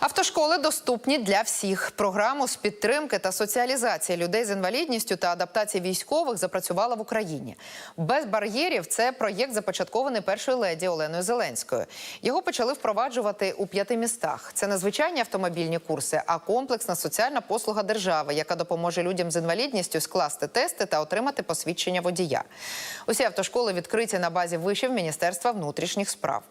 Автошколи доступні для всіх. Програму з підтримки та соціалізації людей з інвалідністю та адаптації військових запрацювала в Україні. Без бар'єрів це проєкт започаткований першою леді Оленою Зеленською. Його почали впроваджувати у п'яти містах. Це не звичайні автомобільні курси, а комплексна соціальна послуга держави, яка допоможе людям з інвалідністю скласти тести та отримати посвідчення водія. Усі автошколи відкриті на базі вишів Міністерства внутрішніх справ.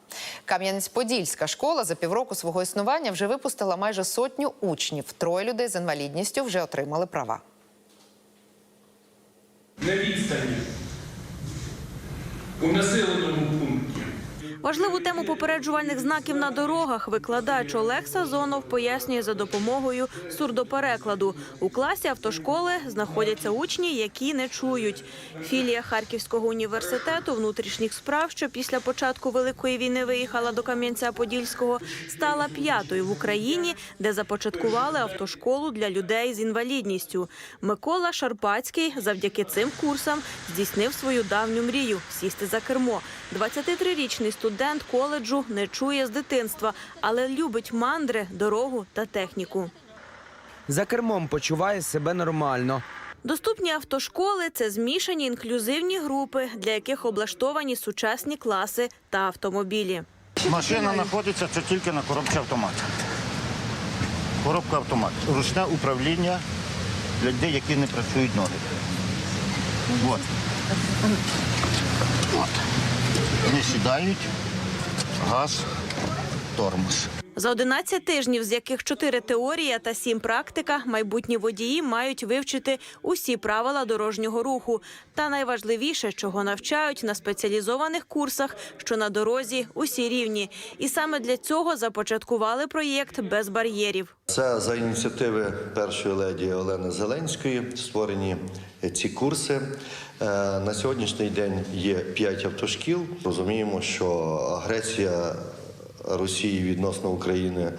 Кам'янець-Подільська школа за півроку свого існування вже випустила майже сотню учнів. Троє людей з інвалідністю вже отримали права. на відстані у населеному. Важливу тему попереджувальних знаків на дорогах викладач Олег Сазонов пояснює за допомогою сурдоперекладу. У класі автошколи знаходяться учні, які не чують. Філія Харківського університету внутрішніх справ, що після початку великої війни виїхала до Кам'янця-Подільського, стала п'ятою в Україні, де започаткували автошколу для людей з інвалідністю. Микола Шарпацький завдяки цим курсам здійснив свою давню мрію сісти за кермо. 23-річний студент коледжу не чує з дитинства, але любить мандри, дорогу та техніку. За кермом почуває себе нормально. Доступні автошколи це змішані інклюзивні групи, для яких облаштовані сучасні класи та автомобілі. Машина знаходиться це тільки на коробці автомата. Коробка автомат. Ручне управління для людей, які не працюють ноги. От. От. Вони сідають, газ, тормоз. За 11 тижнів, з яких 4 теорія та 7 практика, майбутні водії мають вивчити усі правила дорожнього руху. Та найважливіше, чого навчають на спеціалізованих курсах, що на дорозі усі рівні. І саме для цього започаткували проєкт без бар'єрів. Це за ініціативи першої леді Олени Зеленської створені ці курси. Е, На сьогоднішній день є п'ять автошкіл. Розуміємо, що агресія Росії відносно України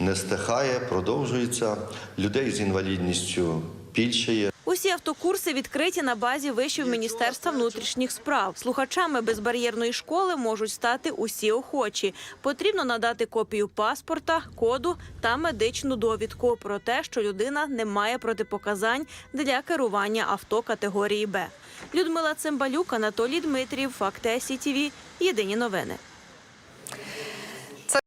не стихає, продовжується. Людей з інвалідністю більше. Усі автокурси відкриті на базі вишів Міністерства внутрішніх справ. Слухачами безбар'єрної школи можуть стати усі охочі. Потрібно надати копію паспорта, коду та медичну довідку про те, що людина не має протипоказань для керування авто категорії Б. Людмила Цимбалюк, Анатолій Дмитрів, Факти СІТВ. Єдині новини.